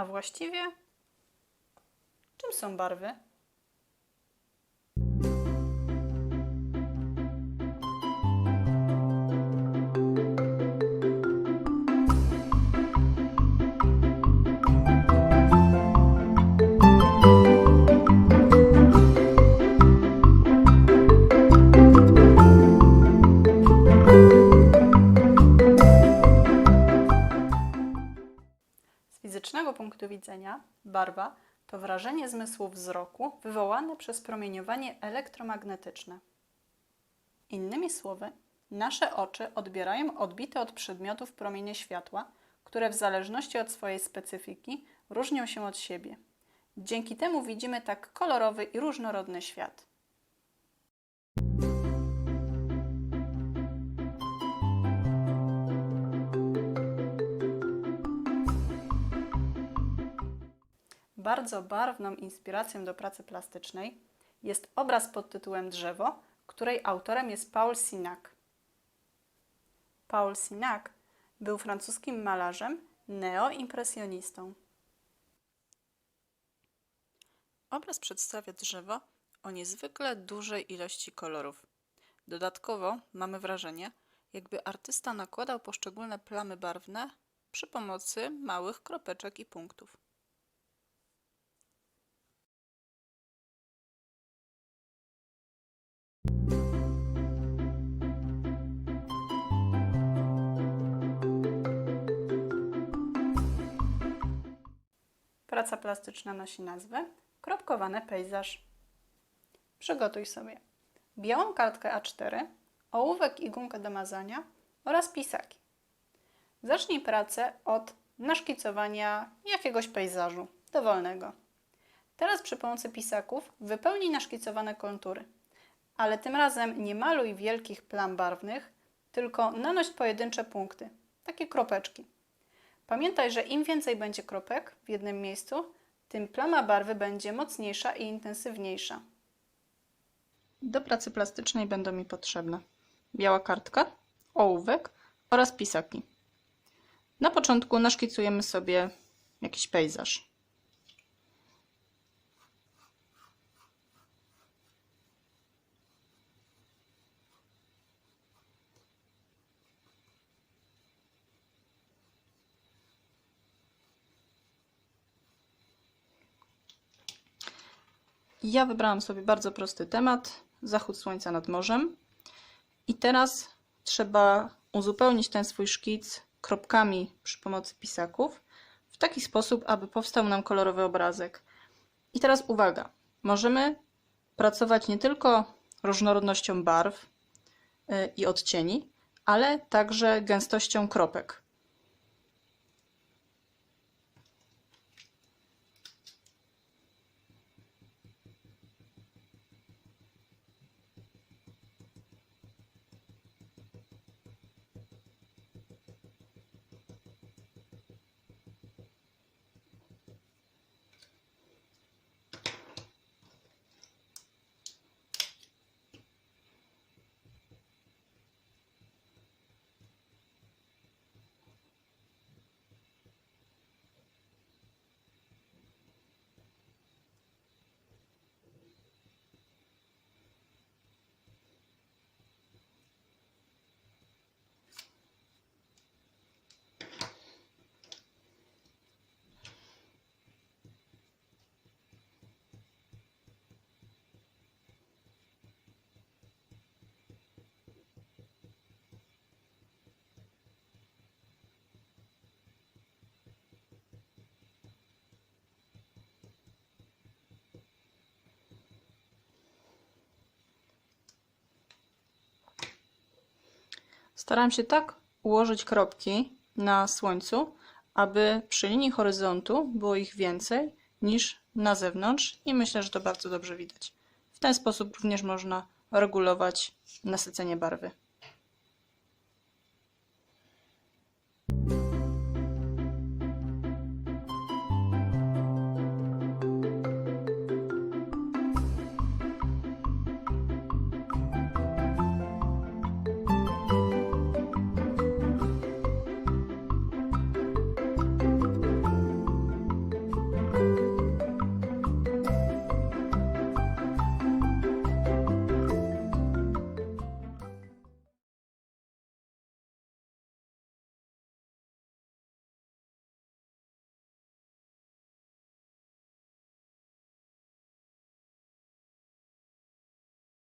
A właściwie, czym są barwy? Fizycznego punktu widzenia barwa to wrażenie zmysłu wzroku wywołane przez promieniowanie elektromagnetyczne. Innymi słowy, nasze oczy odbierają odbite od przedmiotów promienie światła, które w zależności od swojej specyfiki różnią się od siebie. Dzięki temu widzimy tak kolorowy i różnorodny świat. Bardzo barwną inspiracją do pracy plastycznej jest obraz pod tytułem Drzewo, której autorem jest Paul Signac. Paul Signac był francuskim malarzem neoimpresjonistą. Obraz przedstawia drzewo o niezwykle dużej ilości kolorów. Dodatkowo mamy wrażenie, jakby artysta nakładał poszczególne plamy barwne przy pomocy małych kropeczek i punktów. Praca plastyczna nosi nazwę Kropkowany pejzaż. Przygotuj sobie białą kartkę A4, ołówek i gumkę do mazania oraz pisaki. Zacznij pracę od naszkicowania jakiegoś pejzażu dowolnego. Teraz przy pomocy pisaków wypełnij naszkicowane kontury, ale tym razem nie maluj wielkich plam barwnych, tylko nanoś pojedyncze punkty, takie kropeczki. Pamiętaj, że im więcej będzie kropek w jednym miejscu, tym plama barwy będzie mocniejsza i intensywniejsza. Do pracy plastycznej będą mi potrzebne biała kartka, ołówek oraz pisaki. Na początku naszkicujemy sobie jakiś pejzaż. Ja wybrałam sobie bardzo prosty temat zachód słońca nad morzem. I teraz trzeba uzupełnić ten swój szkic kropkami przy pomocy pisaków w taki sposób, aby powstał nam kolorowy obrazek. I teraz uwaga, możemy pracować nie tylko różnorodnością barw y, i odcieni, ale także gęstością kropek. Staram się tak ułożyć kropki na słońcu, aby przy linii horyzontu było ich więcej niż na zewnątrz i myślę, że to bardzo dobrze widać. W ten sposób również można regulować nasycenie barwy.